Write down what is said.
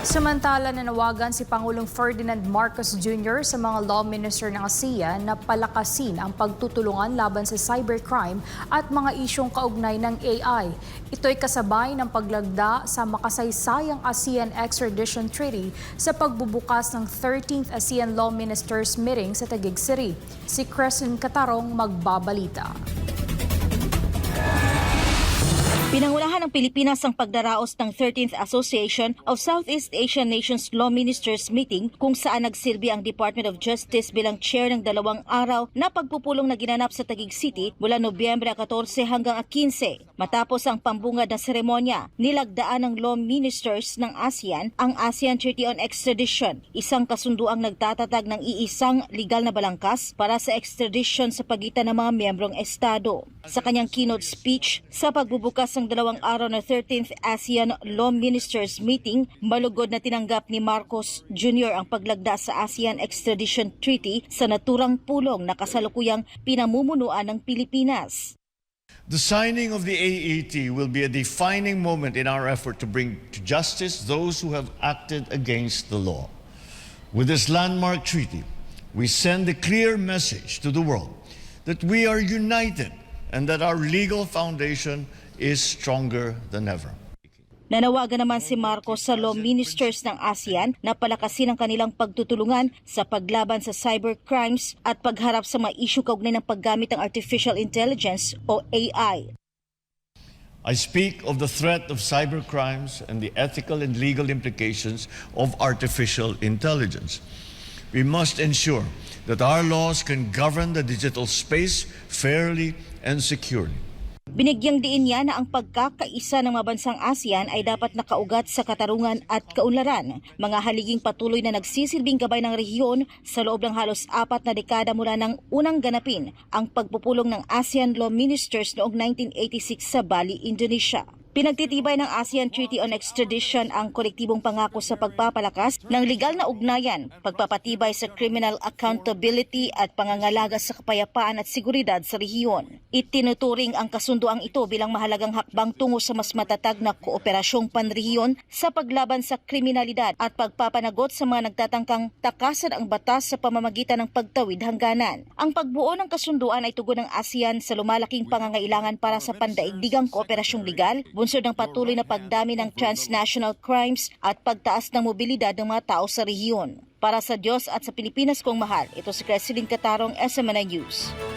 Samantala, nanawagan si Pangulong Ferdinand Marcos Jr. sa mga law minister ng ASEAN na palakasin ang pagtutulungan laban sa cybercrime at mga isyong kaugnay ng AI. Ito'y kasabay ng paglagda sa makasaysayang ASEAN Extradition Treaty sa pagbubukas ng 13th ASEAN Law Ministers Meeting sa Taguig City. Si Crescent Catarong magbabalita. Pinangunahan ng Pilipinas ang pagdaraos ng 13th Association of Southeast Asian Nations Law Ministers Meeting kung saan nagsilbi ang Department of Justice bilang chair ng dalawang araw na pagpupulong na ginanap sa Taguig City mula Nobyembre 14 hanggang 15. Matapos ang pambungad na seremonya, nilagdaan ng law ministers ng ASEAN ang ASEAN Treaty on Extradition, isang kasunduang nagtatatag ng iisang legal na balangkas para sa extradition sa pagitan ng mga miyembrong estado. Sa kanyang keynote speech sa pagbubukas ng dalawang araw na 13th ASEAN Law Ministers Meeting, malugod na tinanggap ni Marcos Jr. ang paglagda sa ASEAN Extradition Treaty sa naturang pulong na kasalukuyang pinamumunuan ng Pilipinas. The signing of the AET will be a defining moment in our effort to bring to justice those who have acted against the law. With this landmark treaty, we send a clear message to the world that we are united and that our legal foundation is stronger than ever. Nanawagan naman si Marcos sa law ministers ng ASEAN na palakasin ang kanilang pagtutulungan sa paglaban sa cybercrimes at pagharap sa mga isyu kaugnay ng paggamit ng artificial intelligence o AI. I speak of the threat of cybercrimes and the ethical and legal implications of artificial intelligence. We must ensure that our laws can govern the digital space fairly and securely. Binigyang diin niya na ang pagkakaisa ng mga bansang ASEAN ay dapat nakaugat sa katarungan at kaunlaran, mga haliging patuloy na nagsisilbing gabay ng rehiyon sa loob ng halos apat na dekada mula ng unang ganapin ang pagpupulong ng ASEAN Law Ministers noong 1986 sa Bali, Indonesia. Pinagtitibay ng ASEAN Treaty on Extradition ang kolektibong pangako sa pagpapalakas ng legal na ugnayan, pagpapatibay sa criminal accountability at pangangalaga sa kapayapaan at seguridad sa rehiyon. Itinuturing ang kasunduang ito bilang mahalagang hakbang tungo sa mas matatag na kooperasyong panrehiyon sa paglaban sa kriminalidad at pagpapanagot sa mga nagtatangkang takasan ang batas sa pamamagitan ng pagtawid hangganan. Ang pagbuo ng kasunduan ay tugon ng ASEAN sa lumalaking pangangailangan para sa pandaigdigang kooperasyong legal, bunsod ng patuloy na pagdami ng transnational crimes at pagtaas ng mobilidad ng mga tao sa rehiyon. Para sa Diyos at sa Pilipinas kong mahal, ito si Cresceline Catarong, SMNI News.